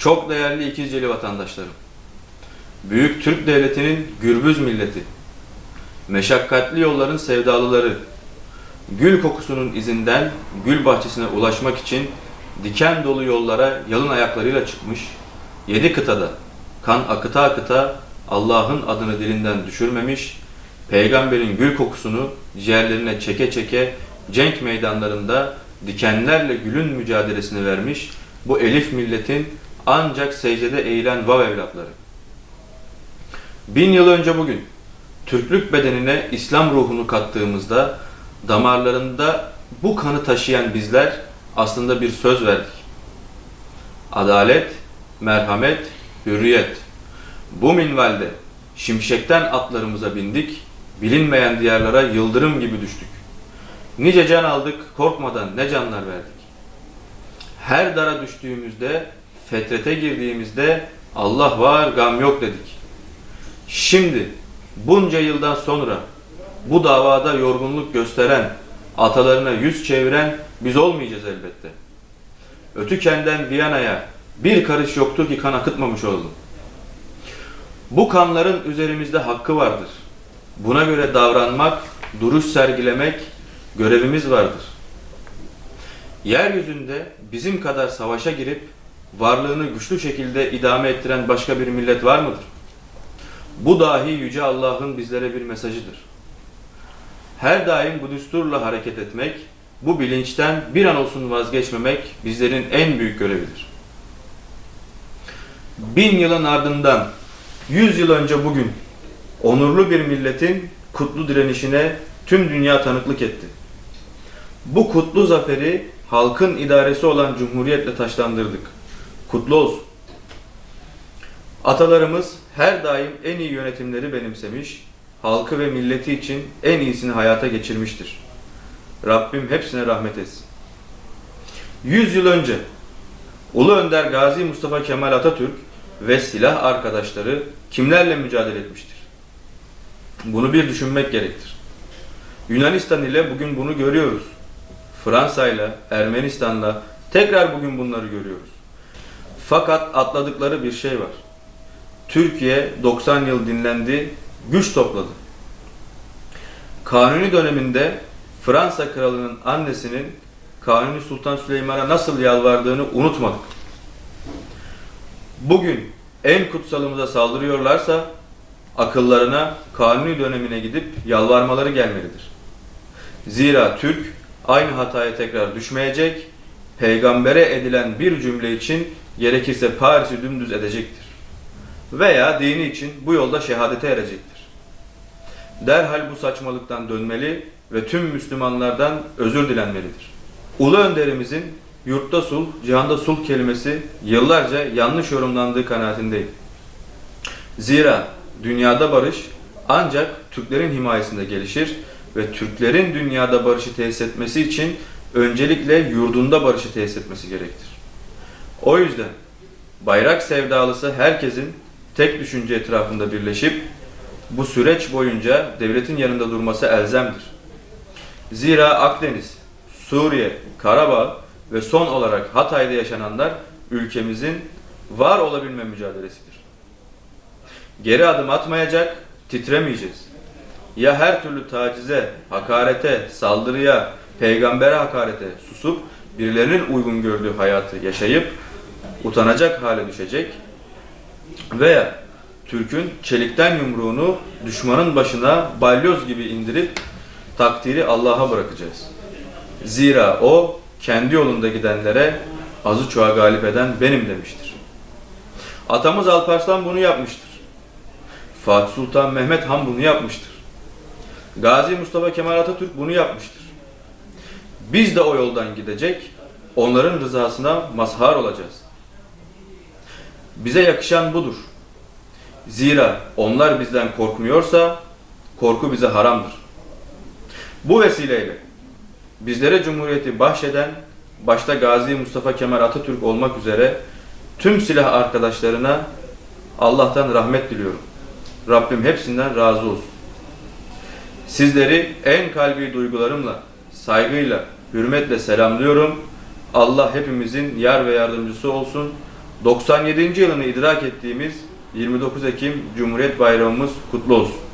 Çok değerli ikizceli vatandaşlarım. Büyük Türk Devleti'nin gürbüz milleti. Meşakkatli yolların sevdalıları. Gül kokusunun izinden gül bahçesine ulaşmak için diken dolu yollara yalın ayaklarıyla çıkmış, yedi kıtada kan akıta akıta Allah'ın adını dilinden düşürmemiş, peygamberin gül kokusunu ciğerlerine çeke çeke cenk meydanlarında dikenlerle gülün mücadelesini vermiş bu elif milletin ancak secdede eğilen vav evlatları. Bin yıl önce bugün Türklük bedenine İslam ruhunu kattığımızda damarlarında bu kanı taşıyan bizler aslında bir söz verdik. Adalet, merhamet, hürriyet. Bu minvalde şimşekten atlarımıza bindik, bilinmeyen diyarlara yıldırım gibi düştük. Nice can aldık, korkmadan ne canlar verdik. Her dara düştüğümüzde, fetrete girdiğimizde Allah var, gam yok dedik. Şimdi bunca yıldan sonra bu davada yorgunluk gösteren, atalarına yüz çeviren biz olmayacağız elbette. Ötükenden Viyana'ya bir karış yoktur ki kan akıtmamış olalım. Bu kanların üzerimizde hakkı vardır. Buna göre davranmak, duruş sergilemek görevimiz vardır. Yeryüzünde bizim kadar savaşa girip varlığını güçlü şekilde idame ettiren başka bir millet var mıdır? Bu dahi Yüce Allah'ın bizlere bir mesajıdır. Her daim bu düsturla hareket etmek, bu bilinçten bir an olsun vazgeçmemek bizlerin en büyük görevidir. Bin yılın ardından, yüz yıl önce bugün, onurlu bir milletin kutlu direnişine tüm dünya tanıklık etti. Bu kutlu zaferi halkın idaresi olan cumhuriyetle taşlandırdık. Kutlu olsun. Atalarımız her daim en iyi yönetimleri benimsemiş, halkı ve milleti için en iyisini hayata geçirmiştir. Rabbim hepsine rahmet etsin. Yüz yıl önce Ulu Önder Gazi Mustafa Kemal Atatürk ve silah arkadaşları kimlerle mücadele etmiştir? Bunu bir düşünmek gerektir. Yunanistan ile bugün bunu görüyoruz. Fransa ile, Ermenistan'la tekrar bugün bunları görüyoruz. Fakat atladıkları bir şey var. Türkiye 90 yıl dinlendi, güç topladı. Kanuni döneminde Fransa kralının annesinin Kanuni Sultan Süleyman'a nasıl yalvardığını unutmadık. Bugün en kutsalımıza saldırıyorlarsa akıllarına Kanuni dönemine gidip yalvarmaları gelmelidir. Zira Türk aynı hataya tekrar düşmeyecek, peygambere edilen bir cümle için gerekirse Paris'i dümdüz edecektir. Veya dini için bu yolda şehadete erecektir. Derhal bu saçmalıktan dönmeli ve tüm Müslümanlardan özür dilenmelidir. Ulu önderimizin yurtta sulh, cihanda sulh kelimesi yıllarca yanlış yorumlandığı kanaatindeyim. Zira dünyada barış ancak Türklerin himayesinde gelişir ve Türklerin dünyada barışı tesis etmesi için öncelikle yurdunda barışı tesis etmesi gerektir. O yüzden bayrak sevdalısı herkesin tek düşünce etrafında birleşip bu süreç boyunca devletin yanında durması elzemdir. Zira Akdeniz, Suriye, Karabağ ve son olarak Hatay'da yaşananlar ülkemizin var olabilme mücadelesidir. Geri adım atmayacak, titremeyeceğiz. Ya her türlü tacize, hakarete, saldırıya, peygambere hakarete susup birilerinin uygun gördüğü hayatı yaşayıp utanacak hale düşecek veya Türk'ün çelikten yumruğunu düşmanın başına balyoz gibi indirip takdiri Allah'a bırakacağız. Zira o kendi yolunda gidenlere azı çoğa galip eden benim demiştir. Atamız Alparslan bunu yapmıştır. Fatih Sultan Mehmet Han bunu yapmıştır. Gazi Mustafa Kemal Atatürk bunu yapmıştır. Biz de o yoldan gidecek, onların rızasına mazhar olacağız. Bize yakışan budur. Zira onlar bizden korkmuyorsa korku bize haramdır. Bu vesileyle bizlere Cumhuriyeti bahşeden başta Gazi Mustafa Kemal Atatürk olmak üzere tüm silah arkadaşlarına Allah'tan rahmet diliyorum. Rabbim hepsinden razı olsun. Sizleri en kalbi duygularımla, saygıyla, hürmetle selamlıyorum. Allah hepimizin yar ve yardımcısı olsun. 97. yılını idrak ettiğimiz 29 Ekim Cumhuriyet Bayramımız kutlu olsun.